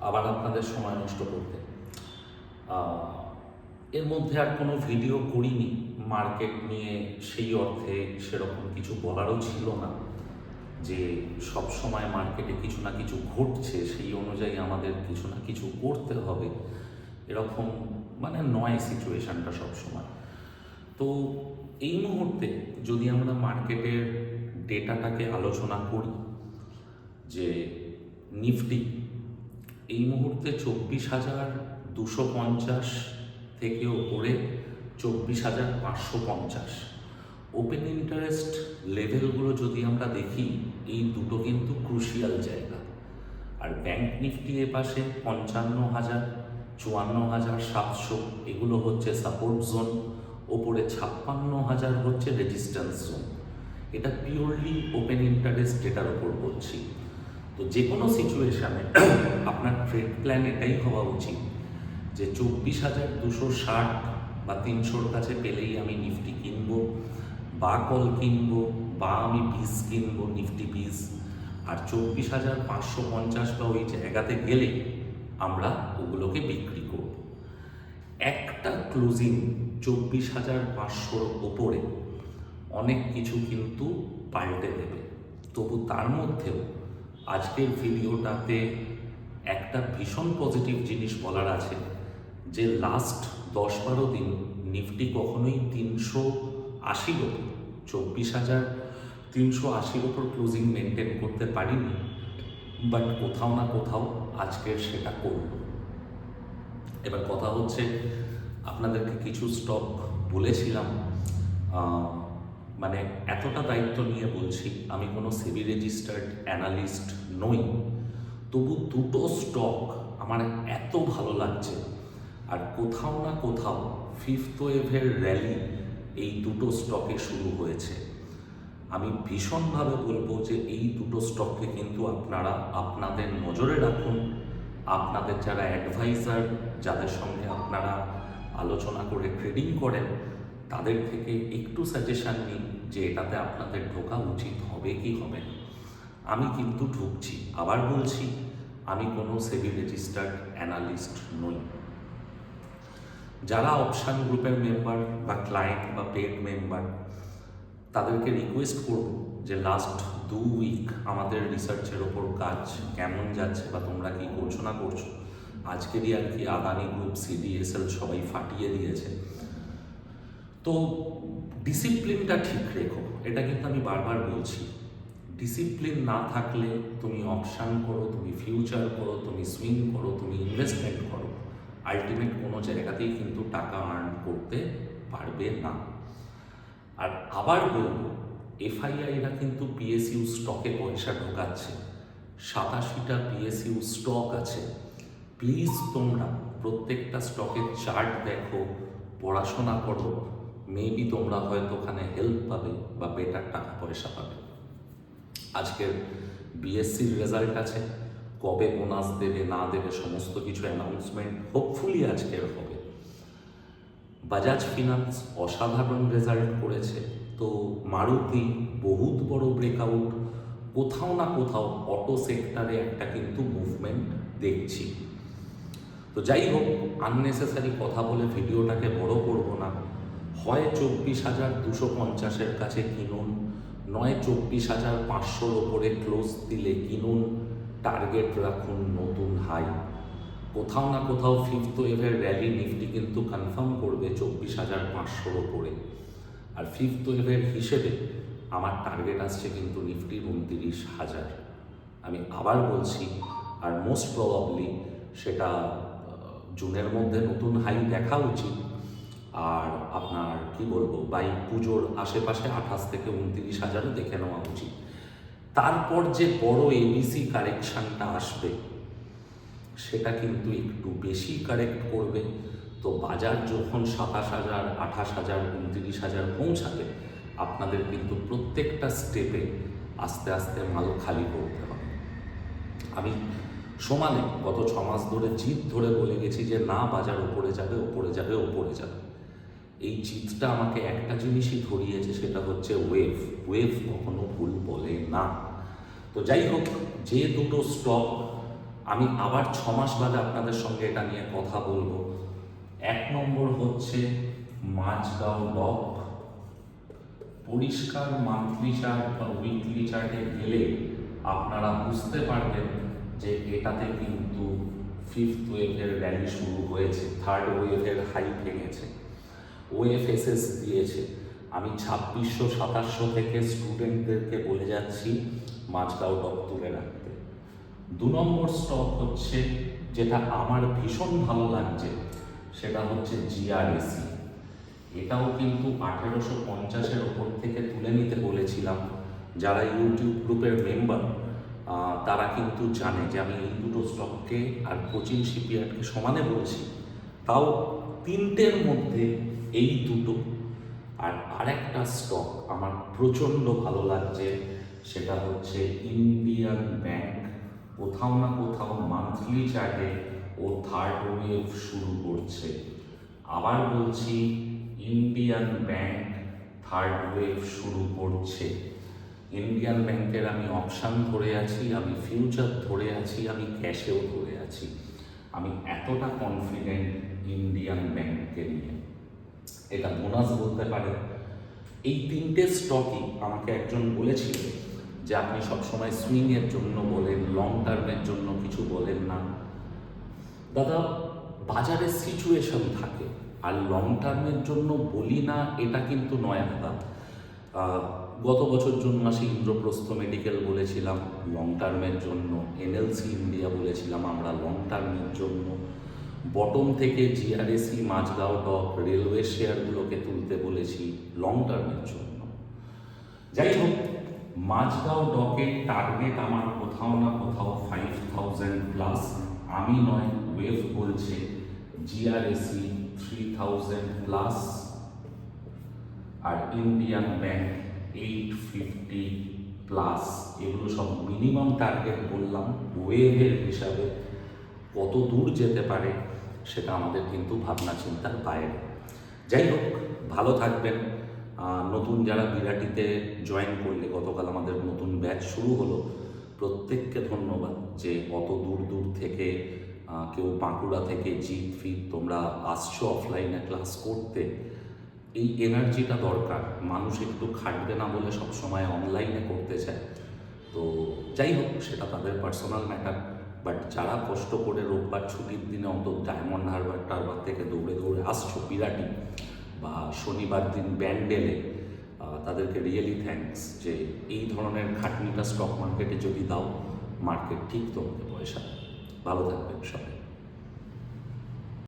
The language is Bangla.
আবার আপনাদের সময় নষ্ট করতে। এর মধ্যে আর কোনো ভিডিও করিনি। মার্কেট নিয়ে সেই অর্থে সেরকম কিছু বলারও ছিল না যে সব সময় মার্কেটে কিছু না কিছু ঘটছে, সেই অনুযায়ী আমাদের কিছু না কিছু করতে হবে। এরকম মানে নয় সিচুয়েশানটা সব সময়। তো এই মুহূর্তে যদি আমরা মার্কেটের ডেটাটাকে আলোচনা করি যে নিফটি এই মুহূর্তে চব্বিশ হাজার দুশো পঞ্চাশ থেকে ওপরে চব্বিশ হাজার পাঁচশো পঞ্চাশ। ওপেন ইন্টারেস্ট লেভেলগুলো যদি আমরা দেখি, এই দুটো কিন্তু ক্রুশিয়াল জায়গা। আর ব্যাংক নিফটি এ পাশে পঞ্চান্ন হাজার, চুয়ান্ন হাজার, সাতশো, এগুলো হচ্ছে সাপোর্ট জোন ওপরে ছাপ্পান্ন হাজার হচ্ছে রেজিস্ট্যান্স জোন এটা পিওরলি ওপেন ইন্টারেস্ট ডেটার ওপর বলছি তো যে কোনো সিচুয়েশানে ট্রেড প্ল্যান এটাই হওয়া উচিত। যে চব্বিশ হাজার দুশো ষাট বা তিনশোর কাছে পেলেই আমি নিফটি কিনবো, বা কল কিনবো, বা আমি পিস কিনবো নিফটি পিস। আর চব্বিশ হাজার পাঁচশো পঞ্চাশ বা ওই জায়গাতে গেলে আমরা ওগুলোকে বিক্রি করব। একটা ক্লোজিং চব্বিশ হাজার পাঁচশোর ওপরে অনেক কিছু কিন্তু পাল্টে দেবে। তবু তার মধ্যেও আজকের ভিডিওটাতে একটা ভীষণ পজিটিভ জিনিস বলার আছে, যে লাস্ট দশ বারো দিন নিফটি কখনোই তিনশো আশির ওপর চব্বিশ হাজার তিনশো আশির ওপর ক্লোজিং মেনটেন করতে পারিনি বাট কোথাও না কোথাও আজকের সেটা করল। এবার কথা হচ্ছে, আপনাদেরকে কিছু স্টক বলেছিলাম মানে এতটা দায়িত্ব নিয়ে বলছি, আমি কোনো সেবি রেজিস্টার্ড অ্যানালিস্ট নই। তবু দুটো স্টক আমার এত ভালো লাগছে। আর কোথাও না কোথাও ফিফথ ওয়েভের র্যালি এই দুটো স্টকে শুরু হয়েছে। আমি ভীষণভাবে বলব যে এই দুটো স্টককে কিন্তু আপনারা আপনাদের নজরে রাখুন। আপনাদের যারা অ্যাডভাইজার যাদের সঙ্গে আপনারা আলোচনা করে ট্রেডিং করেন, তাদের থেকে একটু সাজেশান নিন যে এটাতে আপনাদের ঢোকা উচিত হবে কি হবে না। আমি কিন্তু ঢুকছি, আবার বলছি, আমি কোনো সেবি রেজিস্টার্ড অ্যানালিস্ট নই। যারা অপশান গ্রুপের মেম্বার বা ক্লায়েন্ট বা পেড মেম্বার তাদেরকে রিকোয়েস্ট করব যে লাস্ট দু উইক আমাদের রিসার্চের ওপর কাজ কেমন যাচ্ছে বা তোমরা কি করছ না করছ। আজকেরই আর কি আদানি গ্রুপ সিডিএসএল সবাই ফাটিয়ে দিয়েছে। তো ডিসিপ্লিনটা ঠিক রেখো, এটা কিন্তু আমি বারবার বলছি। ডিসিপ্লিন না থাকলে তুমি অপশান করো, তুমি ফিউচার করো, তুমি সুইং করো, তুমি ইনভেস্টমেন্ট করো। আলটিমেট কোনো জায়গাতেই কিন্তু টাকা আর্ন করতে পারবে না। আর আবার বলব এফআইআইরা কিন্তু পিএসইউ স্টকে পয়সা ঢোকাচ্ছে। সাতাশিটা পিএসইউ স্টক আছে। প্লিজ তোমরা প্রত্যেকটা স্টকের চার্ট দেখো, পড়াশোনা করো। মেবি তোমরা হয়তো ওখানে হেল্প পাবে বা বেটার টাকা পয়সা পাবে। আজকের বিএসসির রেজাল্ট আছে। কবে বোনাস দেবে, না দেবে, সমস্ত কিছু অ্যানাউন্সমেন্ট হোপফুলি আজকের হবে। বাজাজ ফিনান্স অসাধারণ রেজাল্ট করেছে। তো মারুতি বহুত বড় ব্রেকআউট কোথাও না কোথাও অটো সেক্টরে একটা কিন্তু মুভমেন্ট দেখছি। তো যাই হোক আননেসেসারি কথা বলে ভিডিওটাকে বড় করব না। হয় চব্বিশ হাজার দুশো পঞ্চাশের কাছে কিনুন নয় চব্বিশ হাজার পাঁচশোর ওপরে ক্লোজ দিলে কিনুন, টার্গেট রাখুন নতুন হাই। কোথাও না কোথাও ফিফথ ওয়েভের র্যালি নিফটি কিন্তু কনফার্ম করবে চব্বিশ হাজার পাঁচশোর ওপরে। আর ফিফথ ওয়েভের হিসেবে আমার টার্গেট আসছে কিন্তু নিফটির উনতিরিশ হাজার। আমি আবার বলছি, আর মোস্ট প্রবাবলি সেটা জুনের মধ্যে নতুন হাই দেখা উচিত। আর আপনার, কি বলব, বাই পুজোর আশেপাশে আঠাশ থেকে উনত্রিশ হাজারও দেখে নেওয়া উচিত। তারপর যে বড় এবিসি কারেকশনটা আসবে, সেটা কিন্তু একটু বেশি কারেক্ট করবে। তো বাজার যখন সাতাশ হাজার, আঠাশ হাজার, উনত্রিশ হাজার পৌঁছাবে, আপনাদের কিন্তু প্রত্যেকটা স্টেপে আস্তে আস্তে মাল খালি করতে হবে। আমি সমানে গত ছ মাস ধরে জিত ধরে বলে গেছি যে না, বাজার ওপরে যাবে ওপরে যাবে ওপরে যাবে। এই জিতটা আমাকে একটা জিনিসই ধরিয়েছে, সেটা হচ্ছে ওয়েভ ওয়েভ কখনো ভুল বলে না। তো যাই হোক, যে দুটো স্টক আমি আবার ছ মাস বাদে আপনাদের সঙ্গে এটা নিয়ে কথা বলব। এক নম্বর হচ্ছে মাঝগাঁও ডক পরিষ্কার মান্থলি চার্ট বা উইকলি চার্টে গেলে আপনারা বুঝতে পারবেন যে এটাতে কিন্তু ফিফথ ওয়েভের র্যালি শুরু হয়েছে থার্ড ওয়েভের হাই ভেঙেছে। ওএফএসএস দিয়েছে। আমি ছাব্বিশশো, সাতাশশো থেকে স্টুডেন্টদেরকে বলে যাচ্ছি, মাঝগাঁও ডক তুলে রাখতে। দু নম্বর স্টক হচ্ছে, যেটা আমার ভীষণ ভালো লাগছে, সেটা হচ্ছে জিআরএসি এটাও কিন্তু আঠেরোশো পঞ্চাশের ওপর থেকে তুলে নিতে বলেছিলাম। যারা ইউটিউব গ্রুপের মেম্বার তারা কিন্তু জানে যে আমি এই দুটো স্টককে আর কোচিং শিপইয়ার্ডকে সমানে বলছি। তাও তিনটের মধ্যে এই দুটো। আর আরেকটা স্টক আমার প্রচণ্ড ভালো লাগছে, সেটা হচ্ছে ইন্ডিয়ান ব্যাংক কোথাও না কোথাও মান্থলি চার্টে ও থার্ড ওয়েভ শুরু করছে। আবার বলছি ইন্ডিয়ান ব্যাংক থার্ড ওয়েভ শুরু করছে। ইন্ডিয়ান ব্যাংকের আমি অপশান ধরে আছি, আমি ফিউচার ধরে আছি, আমি ক্যাশেও ধরে আছি। আমি এতটা কনফিডেন্ট ইন্ডিয়ান ব্যাংককে নিয়ে। এটা বোনাস বলতে পারে। এই তিনটে স্টকই আমাকে একজন বলেছিল যে, আপনি সবসময় সুইংয়ের জন্য বলেন লং টার্মের জন্য কিছু বলেন না। দাদা, বাজারে সিচুয়েশন থাকে, আর লং টার্মের জন্য বলি না, এটা কিন্তু নয় দাদা। গত বছর জুন মাসে ইন্দ্রপ্রস্থ মেডিকেল বলেছিলাম লং টার্মের জন্য এনএলসি ইন্ডিয়া বলেছিলাম আমরা লং টার্মের জন্য। বটম থেকে জিআরএসি মাঝগাঁও ডক, রেলওয়ে শেয়ারগুলোকে তুলতে বলেছি লং টার্মের জন্য। যাই হোক, মাঝগাঁও ডকের টার্গেট আমার কোথাও না কোথাও ফাইভ থাউজেন্ড প্লাস আমি নয় ওয়েভ বলছে জিআরএসি থ্রি থাউজেন্ড প্লাস আর Indian bank eight fifty plus এগুলো সব মিনিমাম টার্গেট বললাম। ওয়েভের হিসাবে কত দূর যেতে পারে? সেটা আমাদের কিন্তু ভাবনা চিন্তার বাইরে। যাই হোক, ভালো থাকবেন। নতুন যারা বিরাটিতে জয়েন করলে, গতকাল আমাদের নতুন ব্যাচ শুরু হলো। প্রত্যেককে ধন্যবাদ যে অত দূর দূর থেকে কেউ বাঁকুড়া থেকে জিত ফিট তোমরা আসছো অফলাইনে ক্লাস করতে। এই এনার্জিটা দরকার। মানুষ একটু খাটবে না বলে সবসময় অনলাইনে করতে চায়। তো যাই হোক, সেটা তাদের পার্সোনাল ম্যাটার বাট যারা কষ্ট করে রোববার ছুটির দিনে অন্তত ডায়মন্ড হারবার টারবার থেকে দৌড়ে দৌড়ে আসছো বিরাটি বা শনিবার দিন ব্যান্ডেলে তাদেরকে রিয়েলি থ্যাঙ্কস যে এই ধরনের খাটনিটা স্টক মার্কেটে যদি দাও মার্কেট ঠিক তোমাকে পয়সা। ভালো থাকবেন সবাই